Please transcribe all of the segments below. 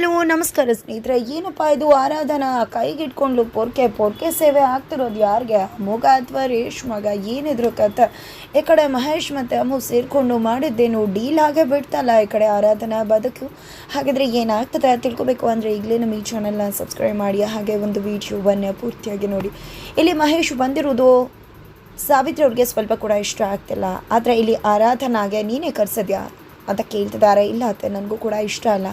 Hello, ನಮಸ್ಕಾರ ಸ್ನೇಹಿತರೆ. ಏನಪ್ಪ ಇದು? ಆರಾಧನಾ ಕೈಗಿಟ್ಕೊಂಡು ಪೊರ್ಕೆ ಪೊರ್ಕೆ ಸೇವೆ ಆಗ್ತಿರೋದು ಯಾರಿಗೆ? ಮಗ ಅಥವಾ ರೇಷ್ಮಗ ಏನಿದ್ರು ಕತೆ ಈ ಕಡೆ ಮಹೇಶ್ ಮತ್ತು ಅಮ್ಮು ಸೇರಿಕೊಂಡು ಮಾಡಿದ್ದೇನು ಡೀಲ್ ಹಾಗೆ ಬಿಡ್ತಲ್ಲ ಈ ಕಡೆ ಆರಾಧನಾ ಬದುಕು. ಹಾಗಿದ್ರೆ ಏನಾಗ್ತದೆ ತಿಳ್ಕೊಬೇಕು ಅಂದರೆ ಈಗಲೇ ನಮ್ಮ ಈ ಚಾನಲ್ನ ಸಬ್ಸ್ಕ್ರೈಬ್ ಮಾಡಿ, ಹಾಗೆ ಒಂದು ವಿಡಿಯೋವನ್ನು ಪೂರ್ತಿಯಾಗಿ ನೋಡಿ. ಇಲ್ಲಿ ಮಹೇಶ್ ಬಂದಿರೋದು ಸಾವಿತ್ರಿ ಅವ್ರಿಗೆ ಸ್ವಲ್ಪ ಕೂಡ ಇಷ್ಟ ಆಗ್ತಿಲ್ಲ. ಆದರೆ ಇಲ್ಲಿ ಆರಾಧನಾಗೆ ನೀನೇ ಕರ್ಸದ್ಯಾ? ಅಂತ ಕೇಳ್ತಿದ್ದಾರೆ. ಇಲ್ಲ ಅತ್ತೆ, ನನಗೂ ಕೂಡ ಇಷ್ಟ ಅಲ್ಲ.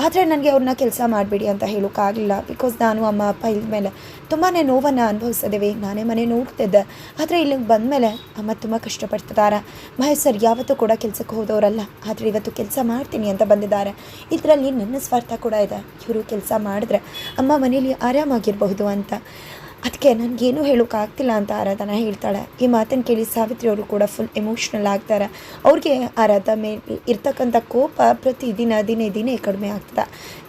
ಆದರೆ ನನಗೆ ಅವ್ರನ್ನ ಕೆಲಸ ಮಾಡಬೇಡಿ ಅಂತ ಹೇಳೋಕ್ಕಾಗಲಿಲ್ಲ ಬಿಕಾಸ್ ನಾನು ಅಮ್ಮ, ಅಪ್ಪ ಇಲ್ಮೇಲೆ ತುಂಬಾ ನೋವನ್ನು ಅನುಭವಿಸಿದ್ದೇವೆ. ನಾನೇ ಮನೆ ನೋಡ್ತಿದ್ದೆ. ಆದರೆ ಇಲ್ಲಿಗೆ ಬಂದಮೇಲೆ ಅಮ್ಮ ತುಂಬ ಕಷ್ಟಪಡ್ತಿದ್ದಾರೆ. ಮಹೇಶ್ ಸರ್, ಯಾವತ್ತೂ ಕೂಡ ಕೆಲಸಕ್ಕೆ ಹೋದವರಲ್ಲ. ಆದರೆ ಇವತ್ತು ಕೆಲಸ ಮಾಡ್ತೀನಿ ಅಂತ ಬಂದಿದ್ದಾರೆ. ಇದರಲ್ಲಿ ನನ್ನ ಸ್ವಾರ್ಥ ಕೂಡ ಇದೆ. ಇವರು ಕೆಲಸ ಮಾಡಿದ್ರೆ ಅಮ್ಮ ಮನೇಲಿ ಆರಾಮಾಗಿರಬಹುದು ಅಂತ. ಅದಕ್ಕೆ ನನಗೇನು ಹೇಳೋಕ್ಕಾಗ್ತಿಲ್ಲ ಅಂತ ಆರಾಧನಾ ಹೇಳ್ತಾಳೆ. ಈ ಮಾತನ್ನು ಕೇಳಿ ಸಾವಿತ್ರಿ ಅವರು ಕೂಡ ಫುಲ್ ಎಮೋಷ್ನಲ್ ಆಗ್ತಾರೆ. ಅವ್ರಿಗೆ ಆರಾಧ ಮೇಲೆ ಇರ್ತಕ್ಕಂಥ ಕೋಪ ಪ್ರತಿ ದಿನ ದಿನೇ ಕಡಿಮೆ ಆಗ್ತದೆ.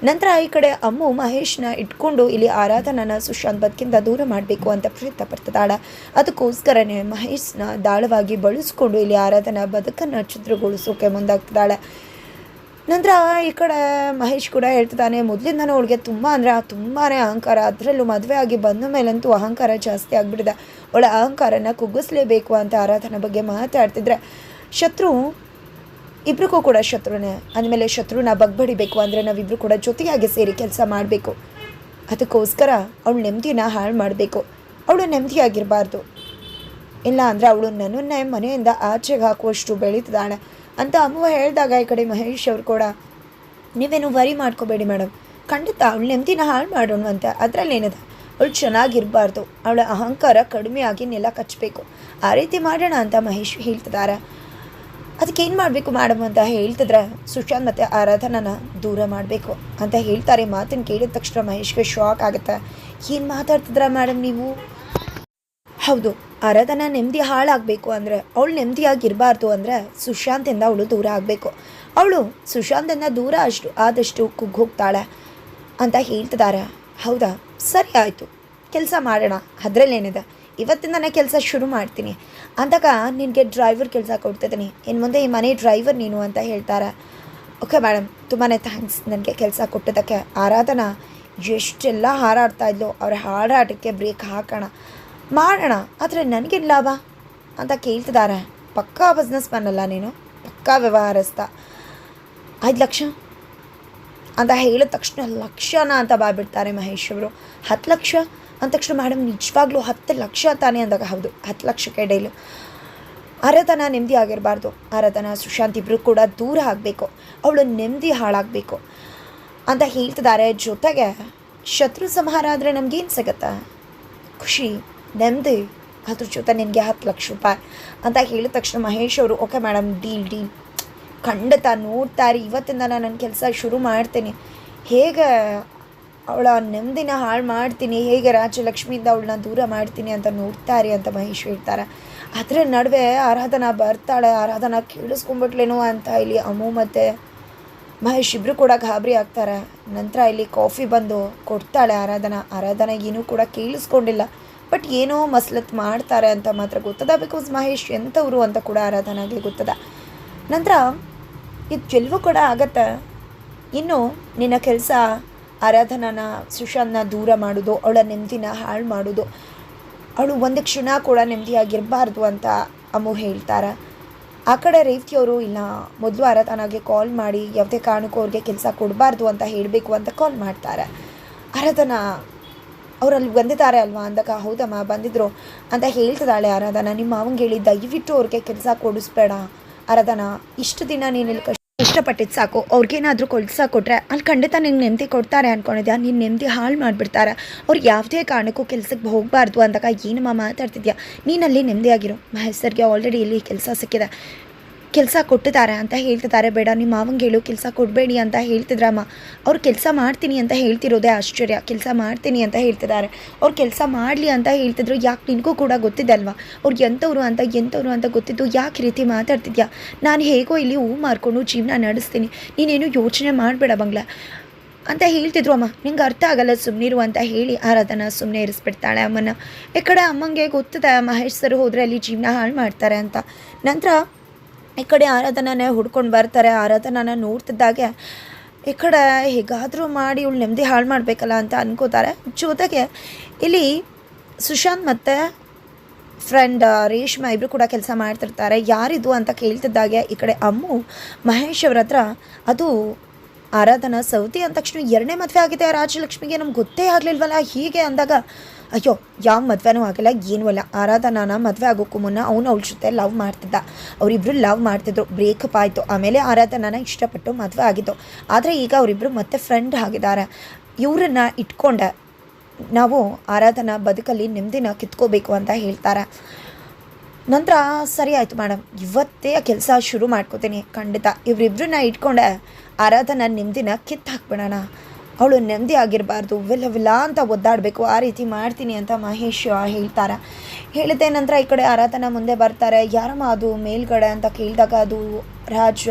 ನಂತರ ಈ ಕಡೆ ಅಮ್ಮು ಮಹೇಶ್ನ ಇಟ್ಕೊಂಡು ಇಲ್ಲಿ ಆರಾಧನನ ಸುಶಾಂತ್ ಬದುಕಿಂದ ದೂರ ಮಾಡಬೇಕು ಅಂತ ಪ್ರಯತ್ನ ಪಡ್ತಿದ್ದಾಳೆ ಅದಕ್ಕೋಸ್ಕರನೇ ಮಹೇಶ್ನ ದಾಳವಾಗಿ ಬಳಸ್ಕೊಂಡು ಇಲ್ಲಿ ಆರಾಧನಾ ಬದುಕನ್ನು ಚಿತ್ರಗೊಳಿಸೋಕೆ ಮುಂದಾಗ್ತಿದ್ದಾಳೆ. ನಂತರ ಈ ಕಡೆ ಮಹೇಶ್ ಕೂಡ ಹೇಳ್ತಿದ್ದಾನೆ, ಮೊದಲಿಂದನೂ ಅವಳಿಗೆ ತುಂಬ ಅಂದರೆ ತುಂಬಾ ಅಹಂಕಾರ, ಅದರಲ್ಲೂ ಮದುವೆ ಆಗಿ ಬಂದ ಮೇಲಂತೂ ಅಹಂಕಾರ ಜಾಸ್ತಿ ಆಗಿಬಿಟ್ಟಿದೆ. ಅವಳ ಅಹಂಕಾರನ ಕುಗ್ಗಿಸ್ಲೇಬೇಕು ಅಂತ ಆರಾಧನೆ ಬಗ್ಗೆ ಮಾತಾಡ್ತಿದ್ರೆ, ಶತ್ರು ಇಬ್ರಿಗೂ ಕೂಡ ಶತ್ರುನೇ, ಅಂದಮೇಲೆ ಶತ್ರುನ ಬಗ್ಬಡಿಬೇಕು ಅಂದರೆ ನಾವಿಬ್ರು ಕೂಡ ಜೊತೆಯಾಗಿ ಸೇರಿ ಕೆಲಸ ಮಾಡಬೇಕು. ಅದಕ್ಕೋಸ್ಕರ ಅವಳು ನೆಮ್ಮದಿನ ಹಾಳು ಮಾಡಬೇಕು. ಅವಳು ನೆಮ್ಮದಿಯಾಗಿರಬಾರ್ದು. ಇಲ್ಲ ಅಂದರೆ ಅವಳು ನನ್ನನ್ನೇ ಮನೆಯಿಂದ ಆಚೆಗೆ ಹಾಕುವಷ್ಟು ಬೆಳೀತಿದ್ದಾಳೆ. ಅಂತ ಅಮ್ಮ ಹೇಳಿದಾಗ ಈ ಕಡೆ ಮಹೇಶ್ ಅವರು ಕೂಡ, ನೀವೇನು ವರಿ ಮಾಡ್ಕೋಬೇಡಿ ಮೇಡಮ್ ಖಂಡಿತ ಅವಳು ನೆಮ್ಮದಿನ ಹಾಳು ಮಾಡೋಣ ಅಂತ. ಅದರಲ್ಲೇನಿದೆ ಅವಳು ಚೆನ್ನಾಗಿರಬಾರ್ದು. ಅವಳ ಅಹಂಕಾರ ಕಡಿಮೆ ಆಗಿ ನೆಲ ಕಚ್ಚಬೇಕು ಆ ರೀತಿ ಮಾಡೋಣ ಅಂತ ಮಹೇಶ್ ಹೇಳ್ತಿದ್ದಾರೆ ಅದಕ್ಕೆ ಏನು ಮಾಡಬೇಕು ಮೇಡಮ್ ಅಂತ ಹೇಳ್ತಿದ್ರೆ, ಸುಶಾಂತ್ ಮತ್ತು ಆರಾಧನನ ದೂರ ಮಾಡಬೇಕು ಅಂತ ಹೇಳ್ತಾರೆ. ಮಾತನ್ನು ಕೇಳಿದ ತಕ್ಷಣ ಮಹೇಶ್ಗೆ ಶಾಕ್ ಆಗುತ್ತೆ. ಏನು ಮಾತಾಡ್ತಿದ್ರ ಮೇಡಮ್ ನೀವು? ಹೌದು. ಆರಾಧನಾ ನೆಮ್ಮದಿ ಹಾಳಾಗಬೇಕು ಅಂದರೆ, ಅವಳು ನೆಮ್ಮದಿಯಾಗಿರಬಾರ್ದು ಅಂದರೆ ಸುಶಾಂತಿಂದ ಅವಳು ದೂರ ಆಗಬೇಕು. ಅವಳು ಸುಶಾಂತಿಂದ ದೂರ ಅಷ್ಟು, ಆದಷ್ಟು ಕುಗ್ಗೋಗ್ತಾಳೆ ಅಂತ ಹೇಳ್ತಿದ್ದಾರೆ ಹೌದಾ? ಸರಿ ಆಯಿತು. ಕೆಲಸ ಮಾಡೋಣ. ಅದರಲ್ಲೇನಿದೆ ಇವತ್ತಿಂದನೇ ಕೆಲಸ ಶುರು ಮಾಡ್ತೀನಿ. ಅಂದಾಗ ನಿನಗೆ ಡ್ರೈವರ್ ಕೆಲಸ ಕೊಡ್ತಿದ್ದೀನಿ. ಇನ್ನು ಮುಂದೆ ಈ ಮನೆ ಡ್ರೈವರ್ ನೀನು ಅಂತ ಹೇಳ್ತಾರೆ. Okay madam. ತುಂಬಾ ಥ್ಯಾಂಕ್ಸ್ ನನಗೆ ಕೆಲಸ ಕೊಟ್ಟಿದ್ದಕ್ಕೆ. ಆರಾಧನಾ, ಎಷ್ಟೆಲ್ಲ ಹಾರಾಡ್ತಾ ಇದ್ಲು. ಅವ್ರ ಹಾರಾಟಕ್ಕೆ ಬ್ರೇಕ್ ಹಾಕೋಣ. ಮಾಡೋಣ, ಆದರೆ ನನಗೇನು ಲಾಭ? ಅಂತ ಕೇಳ್ತಿದ್ದಾರೆ ಪಕ್ಕಾ ಬಿಸ್ನೆಸ್ ಮ್ಯಾನ್ ಅಲ್ಲ ನೀನು, ಪಕ್ಕಾ ವ್ಯವಹಾರಸ್ಥ. ಐದು ಲಕ್ಷ? ಅಂತ ಹೇಳಿದ ತಕ್ಷಣ ಲಕ್ಷನ ಅಂತ ಬಾಯ್ಬಿಡ್ತಾರೆ ಮಹೇಶ್ ಅವರು. ಹತ್ತು ಲಕ್ಷ? ಅಂದ ತಕ್ಷಣ ಮೇಡಮ್ ನಿಜವಾಗ್ಲೂ ಹತ್ತು ಲಕ್ಷ ತಾನೇ ಅಂದಾಗ ಹೌದು, ಹತ್ತು ಲಕ್ಷಕ್ಕೆ ಡೈಲು. ಅರತನ ನೆಮ್ಮದಿ ಆಗಿರಬಾರ್ದು. ಅರತನ ಸುಶಾಂತ್ ಇಬ್ಬರು ಕೂಡ ದೂರ ಆಗಬೇಕು. ಅವಳು ನೆಮ್ಮದಿ ಹಾಳಾಗಬೇಕು. ಅಂತ ಹೇಳ್ತಿದ್ದಾರೆ ಜೊತೆಗೆ ಶತ್ರು ಸಂಹಾರ ಆದರೆ ನಮಗೇನು ಸಿಗತ್ತೆ? ಖುಷಿ. ನೆಮ್ಮದಿ ಅದ್ರ ಜೊತೆ ನಿನಗೆ ಹತ್ತು ಲಕ್ಷ ರೂಪಾಯಿ ಅಂತ ಹೇಳಿದ ತಕ್ಷಣ ಮಹೇಶ್ ಅವರು, ಓಕೆ ಮೇಡಮ್ ಡೀಲ್ ಡೀಲ್ ಖಂಡಿತ ನೋಡ್ತಾರೆ ಇವತ್ತಿಂದ ನಾನು ನನ್ನ ಕೆಲಸ ಶುರು ಮಾಡ್ತೀನಿ. ಹೇಗೆ ಅವಳ ನೆಮ್ಮದಿನ ಹಾಳು ಮಾಡ್ತೀನಿ, ಹೇಗೆ ರಾಜಲಕ್ಷ್ಮಿಯಿಂದ ಅವಳನ್ನ ದೂರ ಮಾಡ್ತೀನಿ ಅಂತ ನೋಡ್ತಾರೆ ಅಂತ ಮಹೇಶ್ ಹೇಳ್ತಾರೆ. ಅದರ ನಡುವೆ ಆರಾಧನಾ ಬರ್ತಾಳೆ, ಆರಾಧನಾ ಕೇಳಿಸ್ಕೊಂಬಿಟ್ಲೇನೋ ಅಂತ ಇಲ್ಲಿ ಅಮ್ಮು ಮತ್ತು ಮಹೇಶ್ ಇಬ್ಬರು ಕೂಡ ಗಾಬರಿ ಆಗ್ತಾರೆ. ನಂತರ ಇಲ್ಲಿ ಕಾಫಿ ಬಂದು ಕೊಡ್ತಾಳೆ ಆರಾಧನಾ. ಆರಾಧನಾ ಏನೂ ಕೂಡ ಕೇಳಿಸ್ಕೊಂಡಿಲ್ಲ. ಬಟ್ ಏನೋ ಮಸ್ಲತ್ ಮಾಡ್ತಾರೆ ಅಂತ ಮಾತ್ರ ಗೊತ್ತದ? ಬಿಕಾಸ್ ಮಹೇಶ್ ಎಂಥವ್ರು ಅಂತ ಕೂಡ ಆರಾಧನಾಗಲಿ ಗೊತ್ತದ. ನಂತರ ಇದು ಚೆಲುವು ಕೂಡ ಆಗತ್ತೆ. ಇನ್ನು ನಿನ್ನ ಕೆಲಸ ಆರಾಧನಾನ, ಸುಶಾಂತ್ನ ದೂರ ಮಾಡೋದು, ಅವಳ ನೆಮ್ಮದಿನ ಹಾಳು ಮಾಡೋದು. ಅವಳು ಒಂದು ಕ್ಷಣ ಕೂಡ ನೆಮ್ಮದಿಯಾಗಿರಬಾರ್ದು ಅಂತ ಅಮ್ಮು ಹೇಳ್ತಾರೆ. ಆ ಕಡೆ ರೇವತಿಯವರು ಇಲ್ಲ, ಮೊದಲು ಆರಾಧನಾಗೆ ಕಾಲ್ ಮಾಡಿ, ಯಾವುದೇ ಕಾರಣಕ್ಕೂ ಅವ್ರಿಗೆ ಕೆಲಸ ಕೊಡಬಾರ್ದು ಅಂತ ಹೇಳಬೇಕು ಅಂತ ಕಾಲ್ ಮಾಡ್ತಾರೆ. ಆರಾಧನಾ ಅವರಲ್ಲಿ ಬಂದಿದ್ದಾರೆ ಅಲ್ವಾ ಅಂದಾಗ, ಹೌದಮ್ಮ, ಬಂದಿದ್ರು ಅಂತ ಹೇಳ್ತಿದ್ದಾಳೆ ಆರಾಧನಾ. ನಿಮ್ಮ ಮಾವಂಗೆ ಹೇಳಿ, ದಯವಿಟ್ಟು ಅವ್ರಿಗೆ ಕೆಲಸ ಕೊಡಿಸ್ಬೇಡ ಆರಾಧನಾ. ಇಷ್ಟು ದಿನ ನೀನು ಇಲ್ಲಿ ಕಷ್ಟ ಇಷ್ಟಪಟ್ಟಿದ್ದು ಸಾಕು. ಅವ್ರಿಗೇನಾದರೂ ಕೆಲಸ ಕೊಟ್ಟರೆ ಅಲ್ಲಿ ಖಂಡಿತ ನಿಂಗೆ ನೆಮ್ಮದಿ ಕೊಡ್ತಾರೆ ಅಂದ್ಕೊಂಡಿದ್ಯಾ ನೀನು ನೆಮ್ಮದಿ ಹಾಳು ಮಾಡಿಬಿಡ್ತಾರೆ. ಅವ್ರು ಯಾವುದೇ ಕಾರಣಕ್ಕೂ ಕೆಲಸಕ್ಕೆ ಹೋಗಬಾರ್ದು ಅಂದಾಗ, ಏನಮ್ಮ ಮಾತಾಡ್ತಿದ್ಯಾ? ನೀನಲ್ಲಿ ನೆಮ್ಮದಿಯಾಗಿರು. ಮಹೇಶ್ ಸರ್ಗೆ ಆಲ್ರೆಡಿ ಇಲ್ಲಿ ಕೆಲಸ ಸಿಕ್ಕಿದೆ. ಕೆಲಸ ಕೊಟ್ಟಿದ್ದಾರೆ ಅಂತ ಹೇಳ್ತಿದ್ದಾರೆ. ಬೇಡ ನಿಮ್ಮ ಮಾವಂಗೆ ಹೇಳು, ಕೆಲಸ ಕೊಡಬೇಡಿ ಅಂತ ಹೇಳ್ತಿದ್ರಮ್ಮ ಅವ್ರು ಕೆಲಸ ಮಾಡ್ತೀನಿ ಅಂತ ಹೇಳ್ತಿರೋದೇ ಆಶ್ಚರ್ಯ. ಕೆಲಸ ಮಾಡ್ತೀನಿ ಅಂತ ಹೇಳ್ತಿದ್ದಾರೆ. ಅವ್ರು ಕೆಲಸ ಮಾಡಲಿ ಅಂತ ಹೇಳ್ತಿದ್ರು. ಯಾಕೆ ನಿನಗೂ ಕೂಡ ಗೊತ್ತಿದೆ ಅಲ್ವಾ? ಅವ್ರು ಎಂಥವ್ರು ಅಂತ ಎಂಥವ್ರು ಅಂತ ಗೊತ್ತಿದ್ದು ಯಾಕೆ ರೀತಿ ಮಾತಾಡ್ತಿದ್ಯಾ? ನಾನು ಹೇಗೋ ಇಲ್ಲಿ ಹೂ ಮಾರ್ಕೊಂಡು ಜೀವನ ನಡೆಸ್ತೀನಿ. ನೀನೇನು ಯೋಚನೆ ಮಾಡಬೇಡ ಬಂಗ್ಲ. ಅಂತ ಹೇಳ್ತಿದ್ರು ಅಮ್ಮ. ನಿಂಗೆ ಅರ್ಥ ಆಗಲ್ಲ ಸುಮ್ಮನಿರು ಅಂತ ಹೇಳಿ ಆರಾಧನ ಸುಮ್ಮನೆ ಇರಿಸ್ಬಿಡ್ತಾಳೆ ಅಮ್ಮನ ಈ ಕಡೆ ಅಮ್ಮಂಗೆ ಗೊತ್ತಿದೆ, ಮಹೇಶ್ ಸರ್ ಹೋದರೆ ಅಲ್ಲಿ ಜೀವನ ಹಾಳು ಮಾಡ್ತಾರೆ ಅಂತ. ನಂತರ ಈ ಕಡೆ ಆರಾಧನಾನೇ ಹುಡ್ಕೊಂಡು ಬರ್ತಾರೆ, ಆರಾಧನಾನ ನೋಡ್ತಿದ್ದಾಗೆ. ಈ ಕಡೆ ಹೇಗಾದರೂ ಮಾಡಿ ಇವಳು ನೆಮ್ಮದಿ ಹಾಳು ಮಾಡಬೇಕಲ್ಲ ಅಂತ ಅನ್ಕೋತಾರೆ. ಜೊತೆಗೆ ಇಲ್ಲಿ ಸುಶಾಂತ್ ಮತ್ತು ಫ್ರೆಂಡ್ ರೇಷ್ಮಾ ಇಬ್ಬರು ಕೂಡ ಕೆಲಸ ಮಾಡ್ತಿರ್ತಾರೆ. ಯಾರಿದು ಅಂತ ಕೇಳ್ತಿದ್ದಾಗೆ ಈ ಕಡೆ ಅಮ್ಮು, ಮಹೇಶ್ ಅವ್ರ ಹತ್ರ. ಅದು ಆರಾಧನಾ ಸೌತಿ ಅಂದ ತಕ್ಷಣ ಎರಡನೇ ಮದುವೆ ಆಗಿದೆ ರಾಜಲಕ್ಷ್ಮಿಗೆ ನಮ್ಗೆ ಗೊತ್ತೇ ಆಗಲಿಲ್ವಲ್ಲ ಹೀಗೆ ಅಂದಾಗ ಅಯ್ಯೋ, ಯಾವ ಮದುವೆನೂ ಆಗಿಲ್ಲ, ಏನೂ ಅಲ್ಲ ಆರಾಧನಾನ ಮದುವೆ ಆಗೋಕ್ಕೂ ಮುನ್ನ ಅವನು ಅವಳ ಜೊತೆ ಲವ್ ಮಾಡ್ತಿದ್ದ. ಅವರಿಬ್ಬರು ಲವ್ ಮಾಡ್ತಿದ್ರು. ಬ್ರೇಕಪ್ ಆಯಿತು. ಆಮೇಲೆ ಆರಾಧನಾನ ಇಷ್ಟಪಟ್ಟು ಮದುವೆ ಆಗಿತ್ತು ಆದರೆ ಈಗ ಅವರಿಬ್ಬರು ಮತ್ತೆ ಫ್ರೆಂಡ್ ಆಗಿದ್ದಾರೆ. ಇವ್ರನ್ನ ಇಟ್ಕೊಂಡೆ ನಾವು ಆರಾಧನಾ ಬದುಕಲ್ಲಿ ನೆಮ್ಮದಿನ ಕಿತ್ಕೋಬೇಕು ಅಂತ ಹೇಳ್ತಾರೆ. ನಂತರ, ಸರಿ ಆಯಿತು ಮೇಡಮ್ ಇವತ್ತೇ ಕೆಲಸ ಶುರು ಮಾಡ್ಕೋತೀನಿ. ಖಂಡಿತ. ಇವರಿಬ್ಬರನ್ನ ಇಟ್ಕೊಂಡೆ ಆರಾಧನಾ ನೆಮ್ಮದಿನ ಕಿತ್ತು ಹಾಕ್ಬಿಡೋಣ ಅವಳು ನೆಮ್ಮದಿ ಆಗಿರಬಾರ್ದು ವಿಲ್ಲ ಅಂತ ಒದ್ದಾಡಬೇಕು. ಆ ರೀತಿ ಮಾಡ್ತೀನಿ ಅಂತ ಮಹೇಶ್ ಹೇಳ್ತಾರೆ. ಹೇಳಿದ ನಂತರ ಈ ಕಡೆ ಆರಾಧನ ಮುಂದೆ ಬರ್ತಾರೆ. ಯಾರಮ್ಮ ಅದು ಮೇಲ್ಗಡೆ ಅಂತ ಕೇಳಿದಾಗ ಅದು ರಾಜ್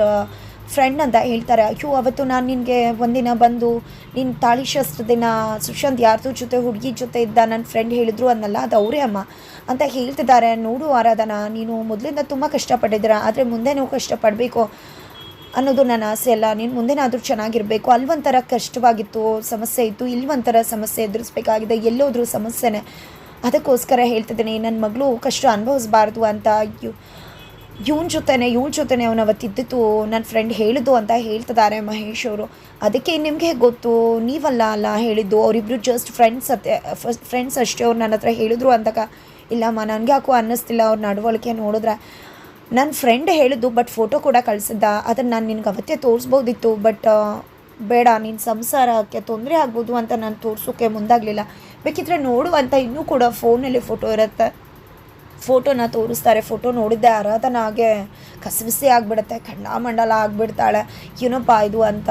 ಫ್ರೆಂಡ್ ಅಂತ ಹೇಳ್ತಾರೆ. ಅಯ್ಯೋ, ಅವತ್ತು ನಾನು ನಿನಗೆ ಒಂದಿನ ಬಂದು ನಿನ್ನ ತಾಳಿ ಶಸ್ತ್ರ ದಿನ ಸುಶಾಂತ್ ಯಾರ್ದು ಜೊತೆ, ಹುಡುಗಿ ಜೊತೆ ಇದ್ದ ನನ್ನ ಫ್ರೆಂಡ್ ಹೇಳಿದ್ರು ಅನ್ನಲ್ಲ, ಅದು ಅವರೇ ಅಮ್ಮ ಅಂತ ಹೇಳ್ತಿದ್ದಾರೆ. ನೋಡು ಆರಾಧನಾ, ನೀನು ಮೊದಲಿಂದ ತುಂಬ ಕಷ್ಟಪಟ್ಟಿದ್ದೀರ, ಆದರೆ ಮುಂದೆ ನೀವು ಕಷ್ಟಪಡಬೇಕು. ಅನ್ನೋದು ನನ್ನ ಆಸೆ ಅಲ್ಲ. ನೀನು ಮುಂದೆನಾದರೂ ಚೆನ್ನಾಗಿರಬೇಕು. ಅಲ್ಲೊಂಥರ ಕಷ್ಟವಾಗಿತ್ತು, ಸಮಸ್ಯೆ ಇತ್ತು. ಇಲ್ಲೊಂಥರ ಸಮಸ್ಯೆ ಎದುರಿಸ್ಬೇಕಾಗಿದೆ. ಎಲ್ಲೋದ್ರೂ ಸಮಸ್ಯೆನೇ. ಅದಕ್ಕೋಸ್ಕರ ಹೇಳ್ತಿದ್ದೀನಿ ನನ್ನ ಮಗಳು ಕಷ್ಟ ಅನುಭವಿಸ್ಬಾರ್ದು ಅಂತ ಯು, ಇವನ ಜೊತೆನೆ ಇವಳ ಜೊತೆನೆ ಅವನು ಅವತ್ತಿದ್ದಿತ್ತು ನನ್ನ ಫ್ರೆಂಡ್ ಹೇಳಿದ್ದು ಅಂತ ಹೇಳ್ತಿದ್ದಾರೆ ಮಹೇಶ್ ಅವರು. ಅದಕ್ಕೆ ನಿಮಗೆ ಗೊತ್ತು? ನೀವಲ್ಲ ಅಲ್ಲ ಹೇಳಿದ್ದು. ಅವರಿಬ್ಬರು ಜಸ್ಟ್ ಫ್ರೆಂಡ್ಸ್ ಅತ್ತೆ ಫ್ರೆಂಡ್ಸ್ ಅಷ್ಟೇ ಅವ್ರು ನನ್ನ ಹತ್ರ ಹೇಳಿದ್ರು ಅಂತಕ ಇಲ್ಲಮ್ಮ ನನಗೆ ಯಾಕೋ ಅನ್ನಿಸ್ತಿಲ್ಲ. ಅವ್ರ ನಡವಳಿಕೆ ನೋಡಿದ್ರೆ ನನ್ನ ಫ್ರೆಂಡ್ ಹೇಳಿದ್ದು ಬಟ್ ಫೋಟೋ ಕೂಡ ಕಳಿಸಿದ್ದ. ಅದನ್ನು ನಾನು ನಿನಗೆ ಅವತ್ತೇ ತೋರಿಸ್ಬೋದಿತ್ತು ಬಟ್ ಬೇಡ ನಿನ್ನ ಸಂಸಾರಕ್ಕೆ ತೊಂದರೆ ಆಗ್ಬೋದು ಅಂತ ನಾನು ತೋರಿಸೋಕ್ಕೆ ಮುಂದಾಗಲಿಲ್ಲ. ಬೇಕಿದ್ರೆ ನೋಡು ಇನ್ನೂ ಕೂಡ ಫೋನಲ್ಲಿ ಫೋಟೋ ಇರುತ್ತೆ. ಫೋಟೋನ ತೋರಿಸ್ತಾರೆ, ಫೋಟೋ ನೋಡಿದ್ದೆ ಆರಾಧನಾಗೆ ಕಸಬಿಸಿ ಆಗಿಬಿಡುತ್ತೆ ಖಂಡಾಮಂಡಲ ಆಗಿಬಿಡ್ತಾಳೆ. ಏನಪ್ಪ ಇದು ಅಂತ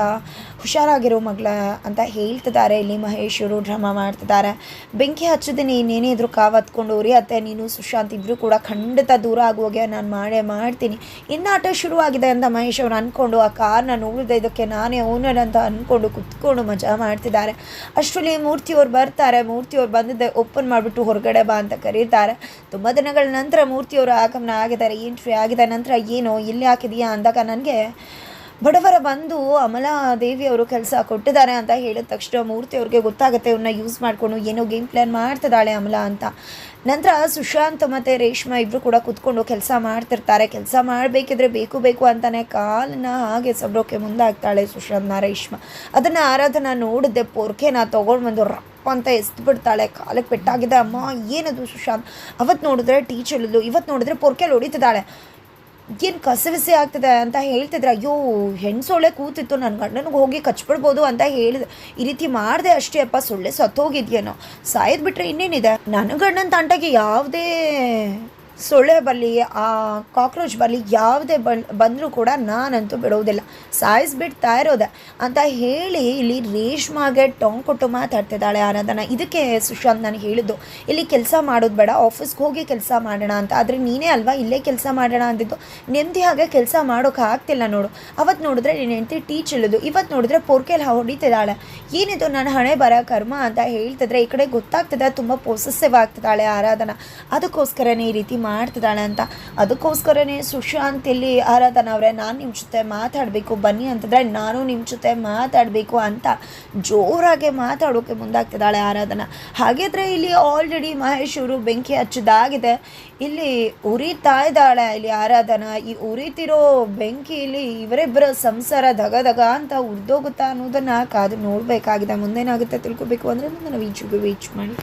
ಹುಷಾರಾಗಿರೋ ಮಗಳ ಅಂತ ಹೇಳ್ತಿದ್ದಾರೆ. ಇಲ್ಲಿ ಮಹೇಶರು ಡ್ರಾಮಾ ಮಾಡ್ತಿದ್ದಾರೆ. ಬೆಂಕಿ ಹಚ್ಚಿದ್ದೀನಿ ಇನ್ನೇನೇ ಇದ್ರು ಕಾವು ಹತ್ಕೊಂಡು ಅತ್ತೆ, ನೀನು ಸುಶಾಂತ್ ಇಬ್ಬರು ಕೂಡ ಖಂಡಿತ ದೂರ ಆಗುವಾಗೆ ನಾನು ಮಾಡೇ ಮಾಡ್ತೀನಿ. ಇನ್ನು ಆಟ ಶುರುವಾಗಿದೆ ಅಂತ ಮಹೇಶ್ ಅವ್ರು ಅಂದ್ಕೊಂಡು ಆ ಕಾರ್ನ ನೋಡಿದೆ, ಇದಕ್ಕೆ ನಾನೇ ಓನರ್ ಅಂತ ಅಂದ್ಕೊಂಡು ಕುತ್ಕೊಂಡು ಮಜಾ ಮಾಡ್ತಿದ್ದಾರೆ. ಅಷ್ಟರಲ್ಲಿ ಮೂರ್ತಿಯವ್ರು ಬರ್ತಾರೆ, ಮೂರ್ತಿಯವ್ರು ಬಂದಿದ್ದೆ ಓಪನ್ ಮಾಡಿಬಿಟ್ಟು ಹೊರಗಡೆ ಬಾ ಅಂತ ಕರೀತಾರೆ. ತುಂಬ ದಿನಗಳ ನಂತರ ಮೂರ್ತಿಯವರು ಆಗಮನ ಆಗಿದ್ದಾರೆ. ಎಂಟ್ರಿ ಆಗಿದ ನಂತರ ಏನು ಎಲ್ಲಿ ಹಾಕಿದೀಯಾ ಅಂದಾಗ ನನಗೆ ಬಡವರ ಬಂದು ಅಮಲಾ ದೇವಿಯವರು ಕೆಲಸ ಕೊಟ್ಟಿದ್ದಾರೆ ಅಂತ ಹೇಳಿದ ತಕ್ಷಣ ಮೂರ್ತಿಯವ್ರಿಗೆ ಗೊತ್ತಾಗುತ್ತೆ ಇವನ್ನ ಯೂಸ್ ಮಾಡಿಕೊಂಡು ಏನೋ ಗೇಮ್ ಪ್ಲ್ಯಾನ್ ಮಾಡ್ತಿದ್ದಾಳೆ ಅಮಲಾ ಅಂತ. ನಂತರ ಸುಶಾಂತ್ ಮತ್ತು ರೇಷ್ಮಾ ಇಬ್ಬರು ಕೂಡ ಕುತ್ಕೊಂಡು ಕೆಲಸ ಮಾಡ್ತಿರ್ತಾರೆ. ಕೆಲಸ ಮಾಡಬೇಕಿದ್ರೆ ಬೇಕು ಬೇಕು ಅಂತಲೇ ಕಾಲನ್ನ ಹಾಗೆ ಸಬ್ರೋಕೆ ಮುಂದಾಗ್ತಾಳೆ ಸುಶಾಂತ್ನ ರೇಷ್ಮಾ. ಅದನ್ನು ಆರಾಧನಾ ನೋಡಿದ್ದೆ, ಪೊರ್ಕೆನ ತೊಗೊಂಡು ಬಂದು ರಪ್ಪ ಅಂತ ಎಸ್ದು ಬಿಡ್ತಾಳೆ ಕಾಲಕ್ಕೆ ಪೆಟ್ಟಾಗಿದೆ, ಅಮ್ಮ, ಏನದು ಸುಶಾಂತ್? ಅವತ್ತು ನೋಡಿದ್ರೆ ಟೀಚರ್ ಇವತ್ತು ನೋಡಿದ್ರೆ ಪೊರ್ಕೆಲಿ ಹೊಡಿತಿದ್ದಾಳೆ. ಏನು ಕಸವಿಸಿ ಆಗ್ತದೆ ಅಂತ ಹೇಳ್ತಿದ್ರೆ, ಅಯ್ಯೋ ಹೆಣ್ಸೊಳ್ಳೆ ಕೂತಿತ್ತು ನನ್ನ ಗಂಡನಿಗೆ ಹೋಗಿ ಕಚ್ಬಿಡ್ಬೋದು ಅಂತ ಹೇಳಿದೆ ಈ ರೀತಿ ಮಾಡಿದೆ ಅಷ್ಟೇ, ಅಪ್ಪ, ಸೊಳ್ಳೆ ಸತ್ತೋಗಿದ್ಯೇನೋ. ಸಾಯೋದು ಬಿಟ್ರೆ ಇನ್ನೇನಿದೆ? ನನ್ನ ಗಂಡನ ತಂಟೆಗೆ ಯಾವುದೇ ಸೊಳ್ಳೆ ಬಲಿ ಆ ಕಾಕ್ರೋಚ್ ಬರಲಿ ಯಾವುದೇ ಬನ್, ಬಂದರೂ ಕೂಡ ನಾನಂತೂ ಬಿಡೋದಿಲ್ಲ. ಸಾಯಿಸ್ಬಿಡ್ತಾ ಇರೋದೆ. ಅಂತ ಹೇಳಿ ಇಲ್ಲಿ ರೇಷ್ಮಾಗೆ ಟಾಂಗ್ ಕೊಟ್ಟು ಮಾತಾಡ್ತಿದ್ದಾಳೆ ಆರಾಧನ. ಇದಕ್ಕೆ ಸುಶಾಂತ್ ನಾನು ಹೇಳಿದ್ದು, ಇಲ್ಲಿ ಕೆಲಸ ಮಾಡೋದು ಬೇಡ, ಆಫೀಸ್ಗೆ ಹೋಗಿ ಕೆಲಸ ಮಾಡೋಣ ಅಂತ. ಆದರೆ ನೀನೇ ಅಲ್ವಾ ಇಲ್ಲೇ ಕೆಲಸ ಮಾಡೋಣ ಅಂದಿದ್ದು? ನೆಮ್ಮದಿ ಹಾಗೆ ಕೆಲಸ ಮಾಡೋಕೆ ಆಗ್ತಿಲ್ಲ ನೋಡು. ಅವತ್ತು ನೋಡಿದ್ರೆ ನೀನು ಹೆಂಡತಿ ಟೀಚ್ ಇಳಿದು ಇವತ್ತು ನೋಡಿದ್ರೆ ಪೋರ್ಕೆಲ್ ಹೊಡಿತಿದ್ದಾಳೆ. ಏನಿದು ನನ್ನ ಹಣೆ ಬರ ಕರ್ಮ ಅಂತ ಹೇಳ್ತಿದ್ರೆ ಈ ಕಡೆ ಗೊತ್ತಾಗ್ತದೆ, ತುಂಬ ಪೊಸೆಸಿವ್ ಆಗ್ತಿದ್ದಾಳೆ ಆರಾಧನಾ. ಅದಕ್ಕೋಸ್ಕರನೇ ಈ ರೀತಿ ಮಾಡ್ತಿದ್ದಾಳೆ ಅಂತ. ಅದಕ್ಕೋಸ್ಕರನೇ ಸುಶಾಂತ್ ಇಲ್ಲಿ ಆರಾಧನ ಅವರೇ, ನಾನು ನಿಮ್ಮ ಜೊತೆ ಮಾತಾಡಬೇಕು, ಬನ್ನಿ ಅಂತಂದರೆ ನಾನು ನಿಮ್ಮ ಜೊತೆ ಮಾತಾಡಬೇಕು ಅಂತ ಜೋರಾಗಿ ಮಾತಾಡೋಕೆ ಮುಂದಾಗ್ತಿದ್ದಾಳೆ ಆರಾಧನ. ಹಾಗಿದ್ರೆ ಇಲ್ಲಿ ಆಲ್ರೆಡಿ ಮಹೇಶ್ ಇವರು ಬೆಂಕಿ ಹಚ್ಚಿದಾಗಿದೆ ಇಲ್ಲಿ ಉರಿತಾ ಇದ್ದಾಳೆ ಇಲ್ಲಿ ಆರಾಧನ. ಈ ಉರಿತಿರೋ ಬೆಂಕಿಯಲ್ಲಿ ಇವರಿಬ್ಬರ ಸಂಸಾರ ದಗ ದಗ ಅಂತ ಉರಿದೋಗುತ್ತಾ ಅನ್ನೋದನ್ನು ಕಾದು ನೋಡಬೇಕಾಗಿದೆ. ಮುಂದೇನಾಗುತ್ತೆ ತಿಳ್ಕೊಬೇಕು ಅಂದರೆ ನಾನು ಈಚುಗೆ ವೀಚ್ ಮಾಡಿ.